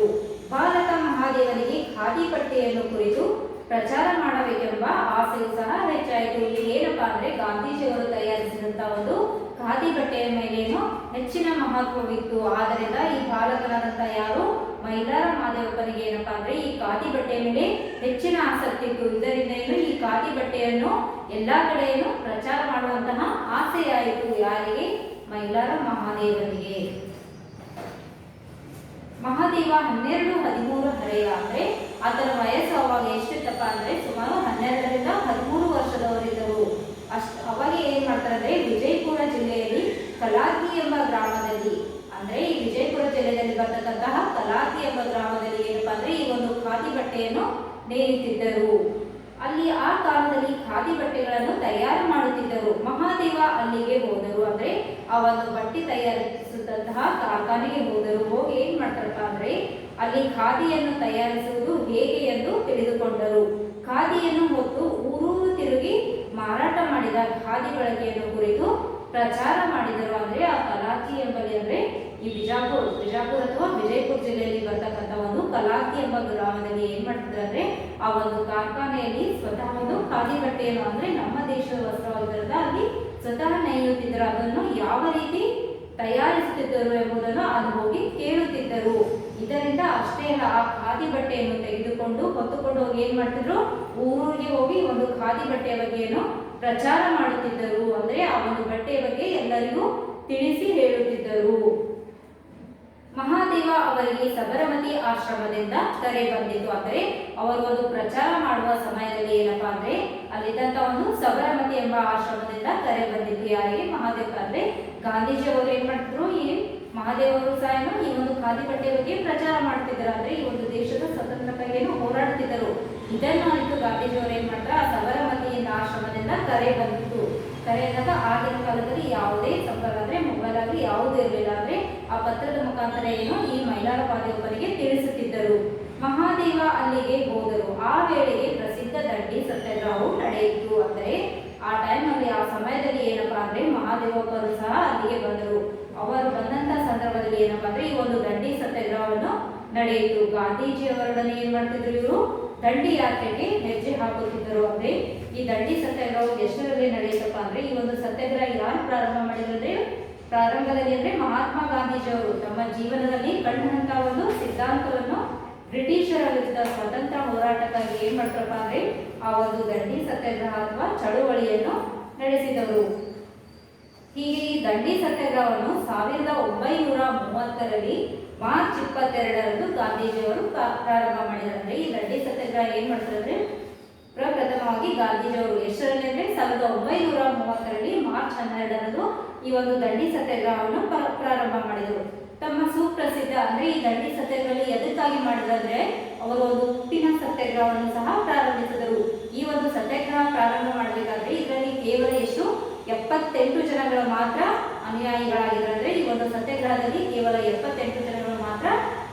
ಭಾರತ ಮಹಾದೇವನಿಗೆ ಖಾದಿ ಬಟ್ಟೆಯನ್ನು ಕುರಿತು ಪ್ರಚಾರ ಮಾಡಬೇಕೆಂಬ ಆಸೆಯು ಸಹ ಹೆಚ್ಚಾಯಿತು. ಇಲ್ಲಿ ಏನಪ್ಪಾ ಅಂದ್ರೆ ಗಾಂಧೀಜಿಯವರು ತಯಾರಿಸಿದಂತ ಒಂದು ಖಾದಿ ಬಟ್ಟೆಯ ಮೇಲೇನು ಹೆಚ್ಚಿನ ಮಹತ್ವವಿತ್ತು ಆದ್ದರಿಂದ ಈ ಬಾಲಕನಾದಂತ ಯಾರು? ಮೈಲಾರ ಮಾದೇವಪ್ಪನಿಗೆ ಏನಪ್ಪಾ ಅಂದ್ರೆ ಈ ಖಾದಿ ಬಟ್ಟೆಯ ಮೇಲೆ ಹೆಚ್ಚಿನ ಆಸಕ್ತಿ ಇತ್ತು. ಇದರಿಂದ ಏನು ಈ ಖಾದಿ ಬಟ್ಟೆಯನ್ನು ಎಲ್ಲಾ ಕಡೆಯನ್ನು ಪ್ರಚಾರ ಮಾಡುವಂತಹ ಆಸೆಯಾಯಿತು ಯಾರಿಗೆ? ಮೈಲಾರ ಮಹಾದೇವನಿಗೆ ಮಹಾದೇವ ಹನ್ನೆರಡು ಹದಿಮೂರು ಹರೆಯ ಅಂದ್ರೆ ಆತನ ವಯಸ್ಸು ಅವಾಗ ಎಷ್ಟಿತ್ತಪ್ಪ ಅಂದ್ರೆ ಸುಮಾರು ಹನ್ನೆರಡರಿಂದ ಹದಿಮೂರು ವರ್ಷದವರಿದ್ದರು ಅಷ್ಟ್ ಅವಾಗ ಏನ್ ಮಾಡ್ತಾರೆ ಅಂದ್ರೆ ವಿಜಯಪುರ ಜಿಲ್ಲೆಯಲ್ಲಿ ಕಲಾಕಿ ಎಂಬ ಗ್ರಾಮದಲ್ಲಿ ಅಂದ್ರೆ ಈ ಕಲಾಕಿ ಎಂಬ ಗ್ರಾಮದಲ್ಲಿ ಏನಪ್ಪ ಅಂದ್ರೆ ಈ ಒಂದು ಖಾದಿ ಬಟ್ಟೆಯನ್ನು ನೇಯುತ್ತಿದ್ದರು. ಅಲ್ಲಿ ಆ ಕಾಲದಲ್ಲಿ ಖಾದಿ ಬಟ್ಟೆಗಳನ್ನು ತಯಾರು ಮಾಡುತ್ತಿದ್ದರು. ಮಹಾದೇವ ಅಲ್ಲಿಗೆ ಹೋದರು. ಅಂದ್ರೆ ಆ ಒಂದು ಬಟ್ಟೆ ತಯಾರಿಸುತ್ತಂತಹ ಕಾರ್ಖಾನೆಗೆ ಹೋದರು. ಹೋಗಿ ಏನ್ ಮಾಡ್ತಾರಪ್ಪ ಅಂದ್ರೆ ಅಲ್ಲಿ ಖಾದಿಯನ್ನು ತಯಾರಿಸುವುದು ಹೇಗೆ ಎಂದು ತಿಳಿದುಕೊಂಡರು. ಖಾದಿಯನ್ನು ಹೊತ್ತು ಊರೂರು ತಿರುಗಿ ಮಾರಾಟ ಮಾಡಿದ ಖಾದಿ ಬಳಕೆಯನ್ನು ಕುರಿತು ಪ್ರಚಾರ ಮಾಡಿದರು. ಅಂದ್ರೆ ಆ ಕಲಾಕಿ ಎಂಬಲ್ಲಿ ಅಂದ್ರೆ ಈ ಬಿಜಾಪುರ್ ಬಿಜಾಪುರ್ ಅಥವಾ ವಿಜಯಪುರ ಜಿಲ್ಲೆಯಲ್ಲಿ ಬರ್ತಕ್ಕಂಥ ಒಂದು ಕಲಾಕಿ ಎಂಬ ಗ್ರಾಮದಲ್ಲಿ ಏನ್ ಮಾಡ್ತಿದ್ರು ಅಂದ್ರೆ ಆ ಒಂದು ಕಾರ್ಖಾನೆಯಲ್ಲಿ ಸ್ವತಃ ಒಂದು ಖಾದಿ ಬಟ್ಟೆಯನ್ನು ಅಂದ್ರೆ ನಮ್ಮ ದೇಶದ ವಸ್ತ್ರವಾಗಿರೋದ ಅಲ್ಲಿ ಸ್ವತಃ ನೇಯುತ್ತಿದ್ದರು ಅದನ್ನು ಯಾವ ರೀತಿ ತಯಾರಿಸುತ್ತಿದ್ದರು ಎಂಬುದನ್ನು ಅದು ಹೋಗಿ ಕೇಳುತ್ತಿದ್ದರು. ಇದರಿಂದ ಅಷ್ಟೇ ಅಲ್ಲ, ಆ ಖಾದಿ ಬಟ್ಟೆಯನ್ನು ತೆಗೆದುಕೊಂಡು ಹೊತ್ತುಕೊಂಡು ಹೋಗಿ ಏನ್ ಮಾಡ್ತಿದ್ರು? ಊರಿಗೆ ಹೋಗಿ ಒಂದು ಖಾದಿ ಬಟ್ಟೆಯ ಬಗ್ಗೆ ಏನು ಪ್ರಚಾರ ಮಾಡುತ್ತಿದ್ದರು. ಅಂದ್ರೆ ಆ ಒಂದು ಬಟ್ಟೆಯ ಬಗ್ಗೆ ಎಲ್ಲರಿಗೂ ತಿಳಿಸಿ ಹೇಳುತ್ತಿದ್ದರು. ಮಹಾದೇವ ಅವರಿಗೆ ಸಬರಮತಿ ಆಶ್ರಮದಿಂದ ಕರೆ ಬಂದಿತ್ತು ಅಂದರೆ ಅವರು ಒಂದು ಪ್ರಚಾರ ಮಾಡುವ ಸಮಯದಲ್ಲಿ ಏನಪ್ಪಾ ಅಂದ್ರೆ ಅಲ್ಲಿದ್ದಂತ ಒಂದು ಸಬರಮತಿ ಎಂಬ ಆಶ್ರಮದಿಂದ ಕರೆ ಬಂದಿತ್ತು ಯಾರಿಗೆ? ಮಹಾದೇವ. ಅಂದ್ರೆ ಗಾಂಧೀಜಿ ಅವರು ಏನ್ ಮಾಡ್ತಿದ್ರು? ಈ ಮಹಾದೇವರು ಸಹ ಈ ಒಂದು ಖಾದಿ ಬಟ್ಟೆ ಬಗ್ಗೆ ಪ್ರಚಾರ ಮಾಡ್ತಿದ್ರು ಅಂದ್ರೆ ಈ ಒಂದು ದೇಶದ ಸ್ವತಂತ್ರಕ್ಕಾಗಿಯನ್ನು ಹೋರಾಡ್ತಿದ್ದರು. ಇದನ್ನು ಅರಿತು ಗಾಂಧೀಜಿ ಅವರು ಏನ್ ಮಾಡ್ತಾರೆ ಆ ಸಬರಮತಿಯಿಂದ ಆಶ್ರಮದಿಂದ ಕರೆ ಬಂದಿತ್ತು. ಕರೆ ಅಂದಾಗ ಆಗಿನ ಕಾಲದಲ್ಲಿ ಯಾವುದೇ ಸಂಪರ್ಕ ಅಂದ್ರೆ ಮೊಬೈಲ್ ಆಗಲಿ ಯಾವುದೇ ಇರಲಿಲ್ಲ. ಅಂದ್ರೆ ಆ ಪತ್ರದ ಮುಖಾಂತರ ಏನು ಈ ಮೈಲಾರಪಾದೆಯೊಬ್ಬರಿಗೆ ತಿಳಿಸುತ್ತಿದ್ದರು. ಮಹಾದೇವ ಅಲ್ಲಿಗೆ ಹೋದರು. ಆ ವೇಳೆಗೆ ಪ್ರಸಿದ್ಧ ದಂಡಿ ಸತ್ಯಾಗ್ರಹವು ನಡೆಯಿತು. ಅಂದರೆ, ಆ ಟೈಮಲ್ಲಿ ಆ ಸಮಯದಲ್ಲಿ ಏನಪ್ಪಾ ಅಂದ್ರೆ ಮಹಾದೇವಪ್ಪರು ಸಹ ಅಲ್ಲಿಗೆ ಬಂದರು. ಅವರು ಬಂದಂತ ಸಂದರ್ಭದಲ್ಲಿ ಏನಪ್ಪಾ ಅಂದ್ರೆ ಈ ಒಂದು ದಂಡಿ ಸತ್ಯಾಗ್ರಹವನ್ನು ನಡೆಯಿತು. ಗಾಂಧೀಜಿ ಅವರೊಡನೆ ಏನ್ ಮಾಡ್ತಿದ್ರು ಇವರು? ದಂಡಿ ಯಾತ್ರೆಗೆ ಹೆಜ್ಜೆ ಹಾಕುತ್ತಿದ್ದರು. ಅಂದ್ರೆ, ಈ ದಂಡಿ ಸತ್ಯಾಗ್ರಹವು ಎಷ್ಟರಲ್ಲಿ ನಡೆಯುತ್ತಪ್ಪ ಅಂದ್ರೆ ಈ ಒಂದು ಸತ್ಯಾಗ್ರಹ ಯಾರು ಪ್ರಾರಂಭ ಮಾಡಿದ್ರೆ ಪ್ರಾರಂಭದಲ್ಲಿ ಅಂದ್ರೆ ಮಹಾತ್ಮ ಗಾಂಧೀಜಿಯವರು ತಮ್ಮ ಜೀವನದಲ್ಲಿ ಕಂಡಂತ ಒಂದು ಸಿದ್ಧಾಂತವನ್ನು ಬ್ರಿಟಿಷರ ವಿರುದ್ಧ ಸ್ವತಂತ್ರ ಹೋರಾಟಕ್ಕಾಗಿ ಏನ್ ಮಾಡ್ತಾರಪ್ಪ ಅಂದ್ರೆ ಆ ಒಂದು ದಂಡಿ ಸತ್ಯಾಗ್ರಹ ಅಥವಾ ಚಳುವಳಿಯನ್ನು ನಡೆಸಿದವರು. ಹೀಗೆ ಈ ದಂಡಿ ಸತ್ಯಾಗ್ರಹವನ್ನು ಸಾವಿರದ ಒಂಬೈನೂರ ಮೂವತ್ತರಲ್ಲಿ ಮಾರ್ಚ್ ಇಪ್ಪತ್ತೆರಡರಂದು ಗಾಂಧೀಜಿಯವರು ಪ್ರಾರಂಭ ಮಾಡಿದ್ದಾರೆ. ಅಂದ್ರೆ ಈ ದಂಡಿ ಸತ್ಯಾಗ್ರಹ ಏನ್ ಮಾಡ್ತಾರೆ ಅಂದ್ರೆ ಪ್ರಪ್ರಥಮವಾಗಿ ಗಾಂಧೀಜಿಯವರು ಎಷ್ಟರಲ್ಲಿ ಅಂದ್ರೆ ಸಾವಿರದ ಒಂಬೈನೂರ ಮೂವತ್ತರಲ್ಲಿ ಮಾರ್ಚ್ ಹನ್ನೆರಡರಂದು ಈ ಒಂದು ದಂಡಿ ಸತ್ಯಾಗ್ರಹವನ್ನು ಪ್ರಾರಂಭ ಮಾಡಿದರು. ತಮ್ಮ ಸುಪ್ರಸಿದ್ಧ ಅಂದ್ರೆ ಈ ದಂಡಿ ಸತ್ಯಾಗ್ರಹ ಎದಕ್ಕಾಗಿ ಮಾಡಿದ್ರೆ ಅವರು ಒಂದು ಉಪ್ಪಿನ ಸತ್ಯಾಗ್ರಹವನ್ನು ಸಹ ಪ್ರಾರಂಭಿಸಿದರು. ಈ ಒಂದು ಸತ್ಯಾಗ್ರಹ ಪ್ರಾರಂಭ ಮಾಡಬೇಕಾದ್ರೆ ಇದರಲ್ಲಿ ಕೇವಲ ಎಷ್ಟು? ಎಪ್ಪತ್ತೆಂಟು ಜನಗಳು ಮಾತ್ರ ಅನುಯಾಯಿಗಳಾಗಿದ್ದಾರೆ ಅಂದ್ರೆ ಈ ಒಂದು ಸತ್ಯಾಗ್ರಹದಲ್ಲಿ ಕೇವಲ ಎಪ್ಪತ್ತೆಂಟು ಜನಗಳು ಮಾತ್ರ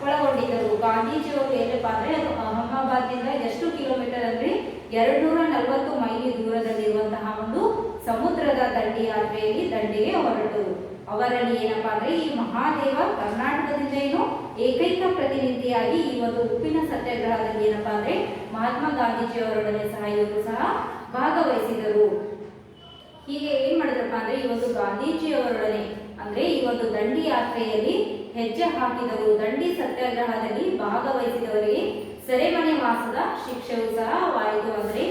ಒಳಗೊಂಡಿದ್ದರು. ಗಾಂಧೀಜಿಯವರು ಏನಪ್ಪ ಅಂದ್ರೆ ಅದು ಅಹಮದಾಬಾದ್ನಿಂದ ಎಷ್ಟು ಕಿಲೋಮೀಟರ್ ಅಂದ್ರೆ ಎರಡ್ನೂರ ನಲವತ್ತು ಮೈಲಿ ದೂರದಲ್ಲಿರುವಂತಹ ಒಂದು ಸಮುದ್ರದ ದಂಡಿ ಯಾತ್ರೆಯಲ್ಲಿ ದಂಡಿಗೆ ಹೊರಟು. ಅವರಲ್ಲಿ ಏನಪ್ಪಾ ಅಂದ್ರೆ ಈ ಮಹಾದೇವ ಕರ್ನಾಟಕದಿಂದ ಏನು ಏಕೈಕ ಪ್ರತಿನಿಧಿಯಾಗಿ ಈ ಒಂದು ಉಪ್ಪಿನ ಸತ್ಯಾಗ್ರಹದಲ್ಲಿ ಏನಪ್ಪಾ ಅಂದ್ರೆ ಮಹಾತ್ಮ ಗಾಂಧೀಜಿಯವರೊಡನೆ ಸಹ ಇವರು ಸಹ ಭಾಗವಹಿಸಿದರು. ಹೀಗೆ ಏನ್ ಮಾಡಿದ್ರಪ್ಪ ಅಂದ್ರೆ ಈ ಒಂದು ಗಾಂಧೀಜಿಯವರೊಡನೆ ಅಂದ್ರೆ ಈ ಒಂದು ದಂಡಿ ಯಾತ್ರೆಯಲ್ಲಿ ಹೆಜ್ಜೆ ಹಾಕಿದವರು ದಂಡಿ ಸತ್ಯಾಗ್ರಹದಲ್ಲಿ ಭಾಗವಹಿಸಿದವರಿಗೆ ಸೆರೆಮನೆ ವಾಸದ ಶಿಕ್ಷೆಯೂ ಸಹ ವಾಯಿತು ಅಂದ್ರೆ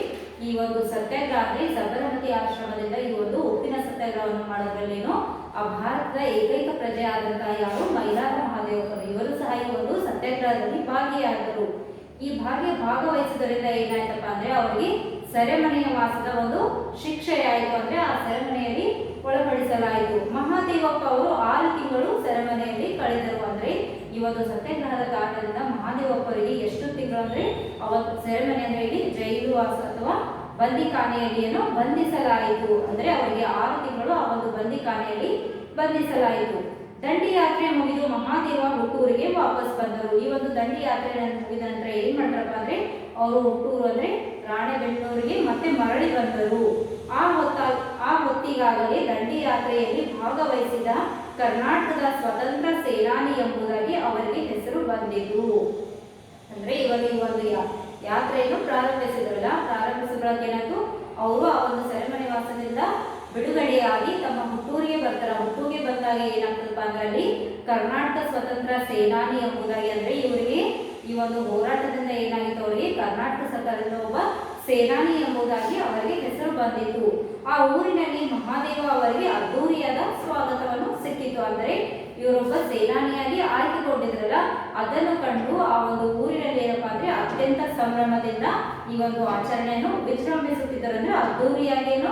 ಈ ಒಂದು ಸತ್ಯಾಗ್ರಹ ಸಬರಮತಿ ಆಶ್ರಮದಿಂದ ಈ ಒಂದು ಉಪ್ಪಿನ ಸತ್ಯಾಗ್ರಹವನ್ನು ಮಾಡೋದ್ರಲ್ಲೇನು ಆ ಭಾರತದ ಏಕೈಕ ಪ್ರಜೆ ಆದಂತಹ ಯಾರು ಮೈಲಾರ ಮಹಾದೇವರು ಇವರು ಸಹ ಈ ಒಂದು ಸತ್ಯಾಗ್ರಹದಲ್ಲಿ ಭಾಗಿಯಾದರು. ಈ ಭಾಗ್ಯ ಭಾಗವಹಿಸಿದ್ರಿಂದ ಏನಾಯ್ತಪ್ಪ ಅಂದ್ರೆ ಅವರಿಗೆ ಸೆರೆಮನೆಯ ವಾಸದ ಒಂದು ಶಿಕ್ಷೆಯಾಯಿತು ಅಂದ್ರೆ ಆ ಸೆರೆಮನೆಯಲ್ಲಿ ಒಳಪಡಿಸಲಾಯಿತು. ಮಹಾದೇವಪ್ಪ ಅವರು ಆರು ತಿಂಗಳು ಸೆರೆಮನೆಯಲ್ಲಿ ಕಳೆದರು ಅಂದ್ರೆ ಈ ಒಂದು ಸತ್ಯಾಗ್ರಹದ ಕಾರಣದಿಂದ ಮಹಾದೇವಪ್ಪರಿಗೆ ಎಷ್ಟು ತಿಂಗಳು ಅಂದ್ರೆ ಅವತ್ತು ಸೆರೆಮನೆ ಅಂದ್ರೆ ಇಲ್ಲಿ ಜೈಲು ವಾಸ ಅಥವಾ ಬಂದಿಖಾನೆಯಲ್ಲಿ ಏನೋ ಬಂಧಿಸಲಾಯಿತು. ಅಂದ್ರೆ ಅವರಿಗೆ ಆರು ತಿಂಗಳು ಆ ಒಂದು ಬಂದಿಖಾನೆಯಲ್ಲಿ ಬಂಧಿಸಲಾಯಿತು. ದಂಡಿ ಯಾತ್ರೆ ಮುಗಿದು ಮಹಾದೇವ ಹುಟ್ಟೂರಿಗೆ ವಾಪಸ್ ಬಂದರು. ಈ ಒಂದು ದಂಡಿ ಯಾತ್ರೆ ಮುಗಿದ ನಂತರ ಏನ್ ಮಾಡ್ತಾರಪ್ಪ ಅಂದ್ರೆ, ಅವರು ಹುಟ್ಟೂರು ಅಂದ್ರೆ ರಾಣೆಬೆನ್ನೂರಿಗೆ ಮತ್ತೆ ಮರಳಿ ಬಂದರು. ಆ ಹೊತ್ತ, ಆ ಹೊತ್ತಿಗಾಗಲೇ ದಂಡಿ ಯಾತ್ರೆಯಲ್ಲಿ ಭಾಗವಹಿಸಿದ ಕರ್ನಾಟಕದ ಸ್ವತಂತ್ರ ಸೇನಾನಿ ಎಂಬುದಾಗಿ ಅವರಿಗೆ ಹೆಸರು ಬಂದಿತು. ಅಂದ್ರೆ ಇವರು ಈ ಒಂದು ಯಾತ್ರೆಯನ್ನು ಪ್ರಾರಂಭಿಸಿದ್ರಲ್ಲ ಪ್ರಾರಂಭಿಸಿದಾಗ ಏನಾಯ್ತು? ಅವರು ಆ ಒಂದು ಸೆರೆಮನೆ ವಾಸದಿಂದ ಬಿಡುಗಡೆಯಾಗಿ ತಮ್ಮ ಹುಟ್ಟೂರಿಗೆ ಬರ್ತಾರೆ. ಹುಟ್ಟೂರಿಗೆ ಬಂದಾಗ ಏನಾಗ್ತದಪ್ಪ ಅಂದ್ರೆ ಅಲ್ಲಿ ಕರ್ನಾಟಕ ಸ್ವತಂತ್ರ ಸೇನಾನಿ ಎಂಬುದಾಗಿ ಅಂದ್ರೆ ಇವರಿಗೆ ಈ ಒಂದು ಹೋರಾಟದಿಂದ ಏನಾಗಿತ್ತು ಅವರಿಗೆ ಕರ್ನಾಟಕ ಸರ್ಕಾರದಿಂದ ಒಬ್ಬ ಸೇನಾನಿ ಎಂಬುದಾಗಿ ಅವರಿಗೆ ಹೆಸರು ಬಂದಿತ್ತು. ಆ ಊರಿನಲ್ಲಿ ಮಹಾದೇವ ಅವರಿಗೆ ಅದ್ದೂರಿಯಾದ ಸ್ವಾಗತವನ್ನು ಸಿಕ್ಕಿತ್ತು. ಅಂದರೆ, ಇವರೊಬ್ಬ ಸೇನಾನಿಯಾಗಿ ಆಯ್ಕೆಗೊಂಡಿದ್ರಲ್ಲ, ಅದನ್ನು ಕಂಡು ಆ ಒಂದು ಊರಿನಲ್ಲಿ ಅತ್ಯಂತ ಸಂಭ್ರಮದಿಂದ ಈ ಒಂದು ಆಚರಣೆಯನ್ನು ವಿಜೃಂಭಿಸುತ್ತಿದ್ದರು ಅಂದ್ರೆ ಅದ್ದೂರಿಯಾಗೇನು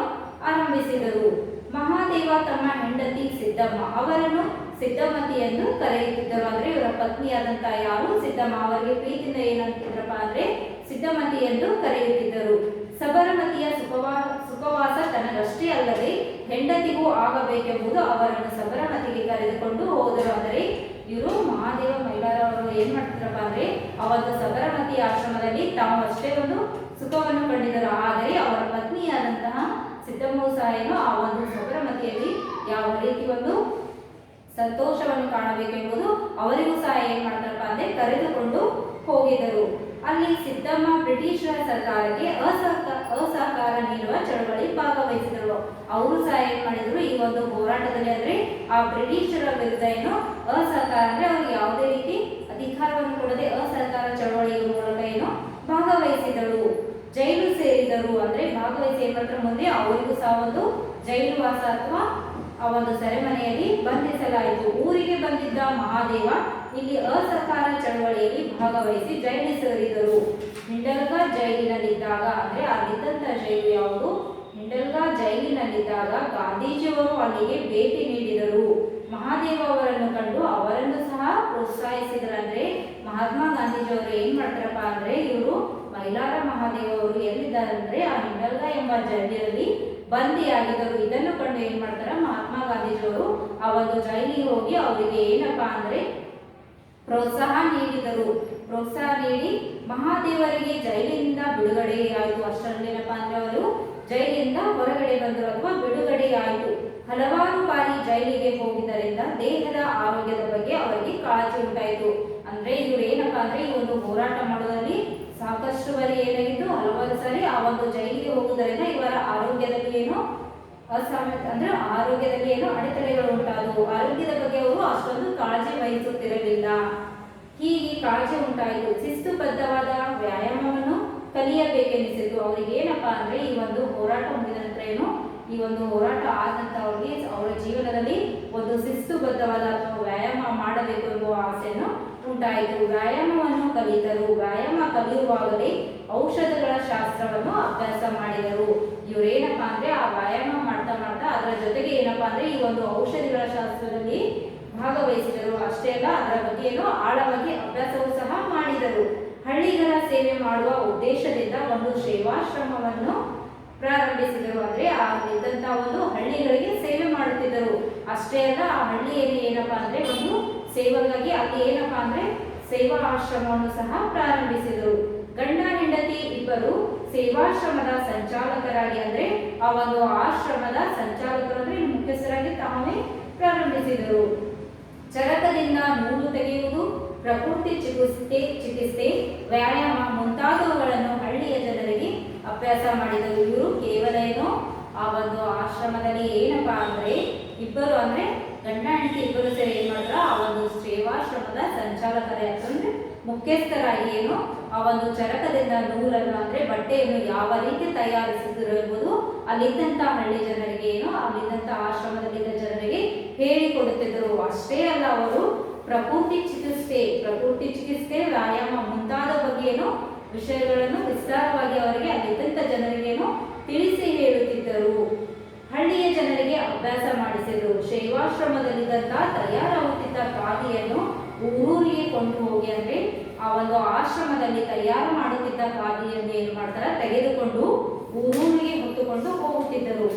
ಆರಂಭಿಸಿದರು. ಮಹಾದೇವ ತಮ್ಮ ಹೆಂಡತಿ ಸಿದ್ದಮ್ಮ ಅವರನ್ನು ಸಿದ್ಧಮತಿಯನ್ನು ಕರೆಯುತ್ತಿದ್ದರು. ಅಂದ್ರೆ ಇವರ ಪತ್ನಿಯಾದಂತಹ ಯಾರು? ಸಿದ್ದಮ್ಮ ಅವರಿಗೆ ಪ್ರೀತಿಯಿಂದ ಏನಂತಿದ್ರಪ್ಪ ಅಂದ್ರೆ ಸಿದ್ದಮತಿ ಎಂದು ಕರೆಯುತ್ತಿದ್ದರು. ಸಬರಮತಿಯ ಸುಖವಾ ಸುಖವಾಸ ತನಗಷ್ಟೇ ಅಲ್ಲದೆ ಹೆಂಡತಿಗೂ ಆಗಬೇಕೆಂಬುದು ಅವರನ್ನು ಸಬರಮತಿಗೆ ಕರೆದುಕೊಂಡು ಹೋದರು. ಅಂದರೆ ಇವರು ಮಹಾದೇವ ಮೈಲಾರವರು ಏನ್ ಮಾಡ್ತಿದ್ರಪ್ಪ ಅಂದ್ರೆ, ಅವತ್ತು ಸಬರಮತಿ ಆಶ್ರಮದಲ್ಲಿ ತಾವು ಅಷ್ಟೇ ಒಂದು ಸುಖವನ್ನು ಕಂಡಿದ್ದರು. ಆದರೆ ಅವರ ಪತ್ನಿಯಾದಂತಹ ಸಿದ್ದಮ್ಮ ಸಹಾಯನು ಆ ಒಂದು ಸಬರಮತಿಯಲ್ಲಿ ಯಾವ ರೀತಿ ಒಂದು ಸಂತೋಷವನ್ನು ಕಾಣಬೇಕೆಂಬುದು ಅವರಿಗೂ ಸಹ ಏನ್ ಮಾಡ್ತಾರಪ್ಪ ಅಂದ್ರೆ ಕರೆದುಕೊಂಡು ಹೋಗಿದರು ಅಲ್ಲಿ ಸಿದ್ದಮ್ಮ ಬ್ರಿಟಿಷರ ಸರ್ಕಾರಕ್ಕೆ ಅಸಹಕಾರ ಅಸಹಕಾರ ನೀಡುವ ಚಳವಳಿ ಭಾಗವಹಿಸಿದರು. ಅವರು ಸಹ ಏನ್ ಮಾಡಿದ್ರು. ಈ ಒಂದು ಹೋರಾಟದಲ್ಲಿ ಅಂದ್ರೆ ಆ ಬ್ರಿಟಿಷರ ವಿರುದ್ಧ ಏನು ಅಸಹಕಾರ ಅಂದ್ರೆ ಅವ್ರಿಗೆ ಯಾವುದೇ ರೀತಿ ಅಧಿಕಾರವನ್ನು ಕೊಡದೆ ಅಸಹಕಾರ ಚಳವಳಿಯ ಮೂಲಕ ಏನು ಭಾಗವಹಿಸಿದರು. ಜೈಲು ಸೇರಿದರು ಅಂದ್ರೆ ಭಾಗವಹಿಸಿ ಏನ್ ಮುಂದೆ ಅವರಿಗೂ ಸಹ ಒಂದು ಜೈಲು ವಾಸ ಅಥವಾ ಆ ಒಂದು ಸೆರೆಮನೆಯಲ್ಲಿ ಬಂಧಿಸಲಾಯಿತು. ಊರಿಗೆ ಬಂದಿದ್ದ ಮಹಾದೇವ ಇಲ್ಲಿ ಅಸಹಕಾರ ಚಳವಳಿಯಲ್ಲಿ ಭಾಗವಹಿಸಿ ಜೈಲು ಸೇರಿದರು. ಹಿಂಡಲ್ಗ ಜೈಲಿನಲ್ಲಿದ್ದಾಗ, ಅಂದ್ರೆ ಅಲ್ಲಿದ್ದಂತ ಜೈಲು ಯಾವುದು ಹಿಂಡಲ್ಗ ಜೈಲಿನಲ್ಲಿದ್ದಾಗ ಗಾಂಧೀಜಿಯವರು ಅಲ್ಲಿಗೆ ಭೇಟಿ ನೀಡಿದರು. ಮಹಾದೇವ ಅವರನ್ನು ಕಂಡು ಅವರನ್ನು ಸಹ ಪ್ರೋತ್ಸಾಹಿಸಿದರು. ಅಂದ್ರೆ ಮಹಾತ್ಮ ಗಾಂಧೀಜಿಯವರು ಏನ್ ಮಾಡ್ತಾರಪ್ಪ ಅಂದ್ರೆ ಇವರು ಮೈಲಾರ ಮಹಾದೇವ ಅವರು ಎಲ್ಲಿದ್ದಾರೆ ಅಂದ್ರೆ ಆ ಹಿಂಡಲ್ಗ ಎಂಬ ಜೈಲಿನಲ್ಲಿ ಬಂದಿಯಾಗಿದ್ದರು ಇದನ್ನು ಕಂಡು ಏನ್ ಮಾಡ್ತಾರ, ಮಹಾತ್ಮ ಗಾಂಧೀಜಿಯವರು ಆ ಒಂದು ಜೈಲಿಗೆ ಹೋಗಿ ಅವರಿಗೆ ಏನಪ್ಪಾ ಅಂದ್ರೆ ಪ್ರೋತ್ಸಾಹ ನೀಡಿದರು. ಪ್ರೋತ್ಸಾಹ ನೀಡಿ ಮಹಾದೇವರಿಗೆ ಜೈಲಿನಿಂದ ಬಿಡುಗಡೆಯಾಯಿತು. ಅಷ್ಟರಲ್ಲೇನಪ್ಪ ಅಂದ್ರೆ ಅವರು ಜೈಲಿನಿಂದ ಹೊರಗಡೆ ಬಂದರು ಅಥವಾ ಬಿಡುಗಡೆಯಾಯಿತು. ಹಲವಾರು ಬಾರಿ ಜೈಲಿಗೆ ಹೋಗಿದ್ದರಿಂದ ದೇಹದ ಆರೋಗ್ಯದ ಬಗ್ಗೆ ಅವರಿಗೆ ಕಾಳಜಿ ಉಂಟಾಯಿತು. ಅಂದ್ರೆ ಇವರು ಏನಪ್ಪ ಅಂದ್ರೆ ಈ ಒಂದು ಹೋರಾಟ ಮಾಡೋದ್ರಲ್ಲಿ ಸಾಕಷ್ಟು ಬಾರಿ ಏನಾಗಿತ್ತು? ಹಲವಾರು ಸಾರಿ ಆ ಒಂದು ಜೈಲಿಗೆ ಹೋಗುವುದರಿಂದ ಇವರ ಆರೋಗ್ಯದಲ್ಲಿ ಏನು ಅಸಾಮ ಅಂದ್ರೆ ಆರೋಗ್ಯದಲ್ಲಿ ಏನು ಅಡೆತಡೆಗಳು ಉಂಟಾದವು. ಆರೋಗ್ಯದ ಬಗ್ಗೆ ಅವರು ಅಷ್ಟೊಂದು ಕಾಳಜಿ ವಹಿಸುತ್ತಿರಲಿಲ್ಲ. ಹೀಗೆ ಕಾಳಜಿ ಉಂಟಾಯಿತು. ಶಿಸ್ತುಬದ್ಧವಾದ ವ್ಯಾಯಾಮವನ್ನು ಕಲಿಯಬೇಕೆನಿಸಿತು. ಅವರಿಗೆ ಏನಪ್ಪಾ ಅಂದ್ರೆ ಈ ಒಂದು ಹೋರಾಟ ಮುಗಿದ ನಂತರ ಏನು? ಈ ಒಂದು ಹೋರಾಟ ಆದಂತ ಅವರಿಗೆ ಅವರ ಜೀವನದಲ್ಲಿ ಒಂದು ಶಿಸ್ತುಬದ್ಧವಾದ ಅಥವಾ ವ್ಯಾಯಾಮ ಮಾಡಬೇಕು ಎಂಬ ಆಸೆಯನ್ನು ಉಂಟಾಯಿತು. ವ್ಯಾಯಾಮವನ್ನು ಕಲಿತರು. ವ್ಯಾಯಾಮ ಕಲಿಯುವಾಗಲೇ ಔಷಧಗಳ ಶಾಸ್ತ್ರವನ್ನು ಅಭ್ಯಾಸ ಮಾಡಿದರು. ಇವರೇನಪ್ಪಾ ಅಂದ್ರೆ ಆ ವ್ಯಾಯಾಮ ಮಾಡ್ತಾ ಮಾಡ್ತಾ ಅದರ ಜೊತೆಗೆ ಏನಪ್ಪಾ ಅಂದ್ರೆ ಈ ಒಂದು ಔಷಧಿಗಳ ಶಾಸ್ತ್ರದಲ್ಲಿ ಭಾಗವಹಿಸಿದರು. ಅಷ್ಟೇ ಅಲ್ಲ, ಅದರ ಬಗ್ಗೆಯೂ ಆಳವಾಗಿ ಅಭ್ಯಾಸವೂ ಸಹ ಮಾಡಿದರು. ಹಳ್ಳಿಗಳ ಸೇವೆ ಮಾಡುವ ಉದ್ದೇಶದಿಂದ ಒಂದು ಸೇವಾಶ್ರಮವನ್ನು ಪ್ರಾರಂಭಿಸಿದರು. ಅಂದ್ರೆ ಆ ಇದ್ದಂತ ಒಂದು ಹಳ್ಳಿಗಳಿಗೆ ಸೇವೆ ಮಾಡುತ್ತಿದ್ದರು. ಅಷ್ಟೇ ಅಲ್ಲ, ಆ ಹಳ್ಳಿಯಲ್ಲಿ ಏನಪ್ಪಾ ಅಂದ್ರೆ ಒಂದು ಸೇವೆಗಾಗಿ ಅಲ್ಲಿ ಏನಪ್ಪಾ ಅಂದ್ರೆ ಸೇವಾ ಆಶ್ರಮವನ್ನು ಸಹ ಪ್ರಾರಂಭಿಸಿದರು. ಗಂಡ, ಹೆಂಡತಿ ಇಬ್ಬರು ಸೇವಾಶ್ರಮದ ಸಂಚಾಲಕರಾಗಿ ಅಂದ್ರೆ ಆ ಒಂದು ಆಶ್ರಮದ ಸಂಚಾಲಕರು ಅಂದ್ರೆ ಮುಖ್ಯಸ್ಥರಾಗಿ ತಾವೇ ಪ್ರಾರಂಭಿಸಿದರು. ಚರಕದಿಂದ ನೂಲು ತೆಗೆಯುವುದು, ಪ್ರಕೃತಿ ಚಿಕಿತ್ಸೆ ಚಿಕಿತ್ಸೆ, ವ್ಯಾಯಾಮ ಮುಂತಾದವುಗಳನ್ನು ಹಳ್ಳಿಯ ಜನರಿಗೆ ಅಭ್ಯಾಸ ಮಾಡಿದರು. ಇವರು ಕೇವಲ ಏನು ಆ ಒಂದು ಆಶ್ರಮದಲ್ಲಿ ಏನಪ್ಪಾ ಅಂದ್ರೆ ಇಬ್ಬರು ಅಂದ್ರೆ ಗಂಡ ಇಬ್ಬರು ಸೇರಿ ಏನ್ ಮಾಡಿದ್ರ, ಆ ಒಂದು ಸೇವಾಶ್ರಮದ ಸಂಚಾಲಕರೇ ಅಂತಂದ್ರೆ ಮುಖ್ಯಸ್ಥರಾಗಿ ಏನು ಆ ಒಂದು ಚರಕದಿಂದ ನೂಲನ್ನು ಅಂದ್ರೆ ಬಟ್ಟೆಯನ್ನು ಯಾವ ರೀತಿ ತಯಾರಿಸಿದ್ರು ಎಂಬುದು ಅಲ್ಲಿದ್ದಂಥ ಹಳ್ಳಿ ಜನರಿಗೆ ಏನು ಅಷ್ಟೇ ಅಲ್ಲ ಅವರು ಪ್ರಕೃತಿ ಚಿಕಿತ್ಸೆ ಪ್ರಕೃತಿ ಚಿಕಿತ್ಸೆ, ವ್ಯಾಯಾಮ ಮುಂತಾದ ಬಗ್ಗೆನು ವಿಷಯಗಳನ್ನು ವಿಸ್ತಾರವಾಗಿ ಅವರಿಗೆ ಅಲ್ಲಿದ್ದಂತ ಜನರಿಗೇನು ತಿಳಿಸಿ ಹೇಳುತ್ತಿದ್ದರು. ಹಳ್ಳಿಯ ಜನರಿಗೆ ಅಭ್ಯಾಸ ಮಾಡಿಸಿದರು. ಶೈವಾಶ್ರಮದಲ್ಲಿದ್ದಂತ ತಯಾರಾಗುತ್ತಿದ್ದ ಖಾದಿಯನ್ನು ಊರೂರಿಗೆ ಕೊಂಡು ಹೋಗಿ ಅಂದ್ರೆ ಆ ಒಂದು ಆಶ್ರಮದಲ್ಲಿ ತಯಾರು ಮಾಡುತ್ತಿದ್ದ ಖಾದಿಯನ್ನು ಏನು ಮಾಡ್ತಾರೆ? ತೆಗೆದುಕೊಂಡು ಊರೂರಿಗೆ ಹೊತ್ತುಕೊಂಡು ಹೋಗುತ್ತಿದ್ದರು.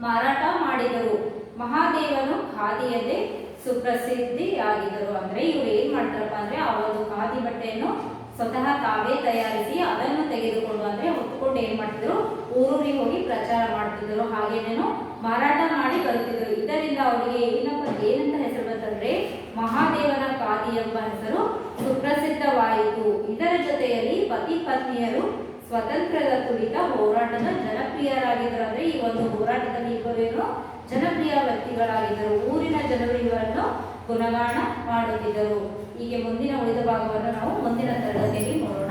ಮಾರಾಟ ಮಾಡಿದರು. ಮಹಾದೇವನು ಖಾದಿಯಲ್ಲೇ ಸುಪ್ರಸಿದ್ಧಿಯಾಗಿದ್ದರು. ಅಂದ್ರೆ ಇವರು ಏನ್ ಮಾಡ್ತಾರಪ್ಪ ಅಂದ್ರೆ ಆ ಒಂದು ಖಾದಿ ಬಟ್ಟೆಯನ್ನು ಸ್ವತಃ ತಾವೇ ತಯಾರಿಸಿ ಅದನ್ನು ತೆಗೆದುಕೊಂಡು ಅಂದ್ರೆ ಹೊತ್ಕೊಂಡು ಏನ್ ಮಾಡ್ತಿದ್ರು? ಊರೂರಿಗೆ ಹೋಗಿ ಪ್ರಚಾರ ಮಾಡ್ತಿದ್ರು. ಹಾಗೇನೇನು ಮಾರಾಟ ಮಾಡಿ ಬರುತ್ತಿದ್ರು. ಇದರಿಂದ ಅವರಿಗೆ ಏನಪ್ಪ, ಏನಂತ ಹೆಸರು ಬಂತಂದ್ರೆ ಮಹಾದೇವನ ಖಾದಿ ಎಂಬ ಹೆಸರು ಸುಪ್ರಸಿದ್ಧವಾಯಿತು. ಇದರ ಜೊತೆಯಲ್ಲಿ ಪತಿ ಪತ್ನಿಯರು ಸ್ವತಂತ್ರದ ಕುರಿತ ಹೋರಾಟದ ಜನಪ್ರಿಯರಾಗಿದ್ದರು. ಅಂದ್ರೆ ಈ ಒಂದು ಹೋರಾಟದಲ್ಲಿ ಇಬ್ಬರು ಜನಪ್ರಿಯ ವ್ಯಕ್ತಿಗಳಾಗಿದ್ದರು. ಊರಿನ ಜನರು ಇವರನ್ನು ಗುಣಗಾನ ಮಾಡುತ್ತಿದ್ದರು. ಹೀಗೆ ಮುಂದಿನ ಉಳಿದ ಭಾಗವನ್ನು ನಾವು ಮುಂದಿನ ತರಗತಿಯಲ್ಲಿ ನೋಡೋಣ.